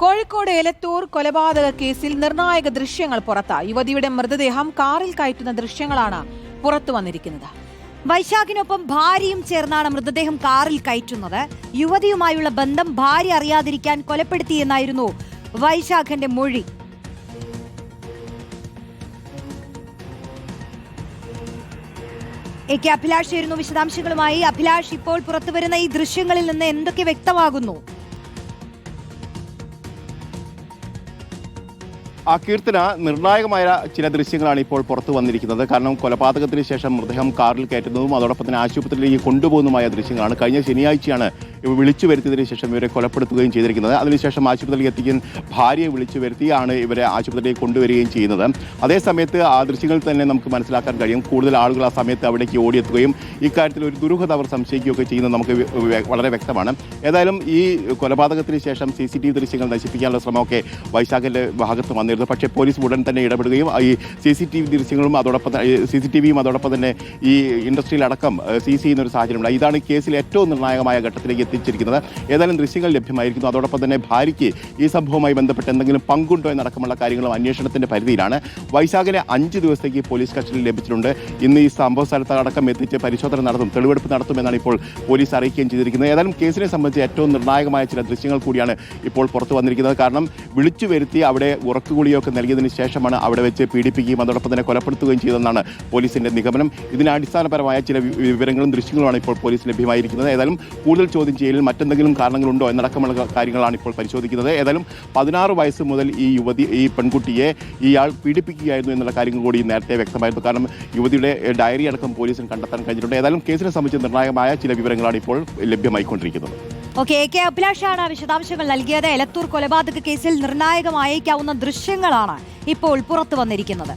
കോഴിക്കോട് എലത്തൂർ കൊലപാതക കേസിൽ നിർണായക ദൃശ്യങ്ങൾ പുറത്ത. യുവതിയുടെ മൃതദേഹം കാറിൽ കയറ്റുന്ന ദൃശ്യങ്ങളാണ് പുറത്തു വന്നിരിക്കുന്നത്. വൈശാഖിനൊപ്പം ഭാര്യയും ചേർന്നാണ് മൃതദേഹം കാറിൽ കയറ്റുന്നത്. യുവതിയുമായുള്ള ബന്ധം ഭാര്യ അറിയാതിരിക്കാൻ കൊലപ്പെടുത്തിയെന്നായിരുന്നു വൈശാഖന്റെ മൊഴി. എ കെ അഭിലാഷ് ആയിരുന്നു വിശദാംശങ്ങളുമായി. അഭിലാഷ് ഇപ്പോൾ പുറത്തുവരുന്ന ഈ ദൃശ്യങ്ങളിൽ നിന്ന് എന്തൊക്കെ വ്യക്തമാകുന്നു? ആ കീർത്തന നിർണായകമായ ചില ദൃശ്യങ്ങളാണ് ഇപ്പോൾ പുറത്തു വന്നിരിക്കുന്നത്. കാരണം കൊലപാതകത്തിന് ശേഷം മൃതദേഹം കാറിൽ കയറ്റുന്നതും അതോടൊപ്പം തന്നെ ആശുപത്രിയിലേക്ക് കൊണ്ടുപോകുന്നതുമായ ദൃശ്യങ്ങളാണ്. കഴിഞ്ഞ ശനിയാഴ്ചയാണ് വിളിച്ചു വരുത്തിയതിനു ശേഷം ഇവരെ കൊലപ്പെടുത്തുകയും ചെയ്തിരിക്കുന്നത്. അതിനുശേഷം ആശുപത്രിയിലേക്ക് എത്തിക്കാൻ ഭാര്യയെ വിളിച്ചു വരുത്തിയാണ് ഇവരെ ആശുപത്രിയിലേക്ക് കൊണ്ടുവരികയും ചെയ്യുന്നത്. അതേസമയത്ത് ആ ദൃശ്യങ്ങളിൽ തന്നെ നമുക്ക് മനസ്സിലാക്കാൻ കഴിയും. കൂടുതൽ ആളുകൾ ആ സമയത്ത് അവിടേക്ക് ഓടിയെത്തുകയും ഇക്കാര്യത്തിൽ ഒരു ദുരൂഹത അവർ സംശയിക്കുകയൊക്കെ ചെയ്യുന്നത് നമുക്ക് വളരെ വ്യക്തമാണ്. ഏതായാലും ഈ കൊലപാതകത്തിന് ശേഷം സി സി ടി വി ദൃശ്യങ്ങൾ നശിപ്പിക്കാനുള്ള ശ്രമമൊക്കെ വൈശാഖിന്റെ ഭാഗത്ത് വന്നിരുന്നു. പക്ഷേ പോലീസ് ഉടൻ തന്നെ ഇടപെടുകയും ഈ സി സി ടി വി ദൃശ്യങ്ങളും അതോടൊപ്പം സി സി ടി വിയും അതോടൊപ്പം തന്നെ ഈ ഇൻഡസ്ട്രിയിലടക്കം സീസ് ചെയ്യുന്ന ഒരു സാഹചര്യമുണ്ട്. ഇതാണ് കേസിൽ ഏറ്റവും നിർണായകമായ ഘട്ടത്തിലേക്ക് എത്തിച്ചിരിക്കുന്നത്. ഏതായാലും ദൃശ്യങ്ങൾ ലഭ്യമായിരിക്കുന്നു. അതോടൊപ്പം തന്നെ ഭാര്യയ്ക്ക് ഈ സംഭവവുമായി ബന്ധപ്പെട്ട് എന്തെങ്കിലും പങ്കുണ്ടോ എന്നടക്കമുള്ള കാര്യങ്ങളും അന്വേഷണത്തിന്റെ പരിധിയിലാണ്. വൈശാഖിനെ അഞ്ച് ദിവസത്തേക്ക് പോലീസ് കസ്റ്റഡിയിൽ ലഭിച്ചിട്ടുണ്ട്. ഇന്ന് ഈ സംഭവ സ്ഥലത്തടക്കം എത്തിച്ച് പരിശോധന നടത്തും തെളിവെടുപ്പ് നടത്തുമെന്നാണ് ഇപ്പോൾ പോലീസ് അറിയിക്കുകയും ചെയ്തിരിക്കുന്നത്. ഏതായാലും കേസിനെ സംബന്ധിച്ച് ഏറ്റവും നിർണായകമായ ചില ദൃശ്യങ്ങൾ കൂടിയാണ് ഇപ്പോൾ പുറത്തു വന്നിരിക്കുന്നത്. കാരണം വിളിച്ചു വരുത്തി അവിടെ ഉറക്കുകുളിയൊക്കെ നൽകിയതിന് ശേഷമാണ് അവിടെ വെച്ച് പീഡിപ്പിക്കുകയും അതോടൊപ്പം തന്നെ കൊലപ്പെടുത്തുകയും ചെയ്തതെന്നാണ് പോലീസിന്റെ നിഗമനം. ഇതിന് അടിസ്ഥാനപരമായ ചില വിവരങ്ങളും ദൃശ്യങ്ങളുമാണ് ഇപ്പോൾ പോലീസ് ലഭ്യമായിരിക്കുന്നത്. ഏതായാലും കൂടുതൽ ചോദ്യം ചെയ്യലിൽ മറ്റെന്തെങ്കിലും കാരണങ്ങളുണ്ടോ എന്നടക്കമുള്ള കാര്യങ്ങളാണ് ഇപ്പോൾ പരിശോധിക്കുന്നത്. ഏതായാലും പതിനാറ് വയസ്സ് മുതൽ ഈ യുവതി ഈ പെൺകുട്ടിയെ ഇയാൾ പീഡിപ്പിക്കുകയായിരുന്നു എന്നുള്ള കാര്യങ്ങൾ കൂടി നേരത്തെ വ്യക്തമായിരുന്നു. കാരണം യുവതിയുടെ ഡയറി അടക്കം പോലീസിന് കണ്ടെത്താൻ കഴിഞ്ഞിട്ടുണ്ട്. ഏതായാലും കേസിനെ സംബന്ധിച്ച് നിർണായകമായ ചില വിവരങ്ങളാണ് ഇപ്പോൾ ലഭ്യമായിക്കൊണ്ടിരിക്കുന്നത്. Okay A K. അഭിലാഷാണ് വിശദാംശങ്ങൾ നൽകിയത്. എലത്തൂർ കൊലപാതക കേസിൽ നിർണായകമായേക്കാവുന്ന ദൃശ്യങ്ങളാണ് ഇപ്പോൾ പുറത്തു വന്നിരിക്കുന്നത്.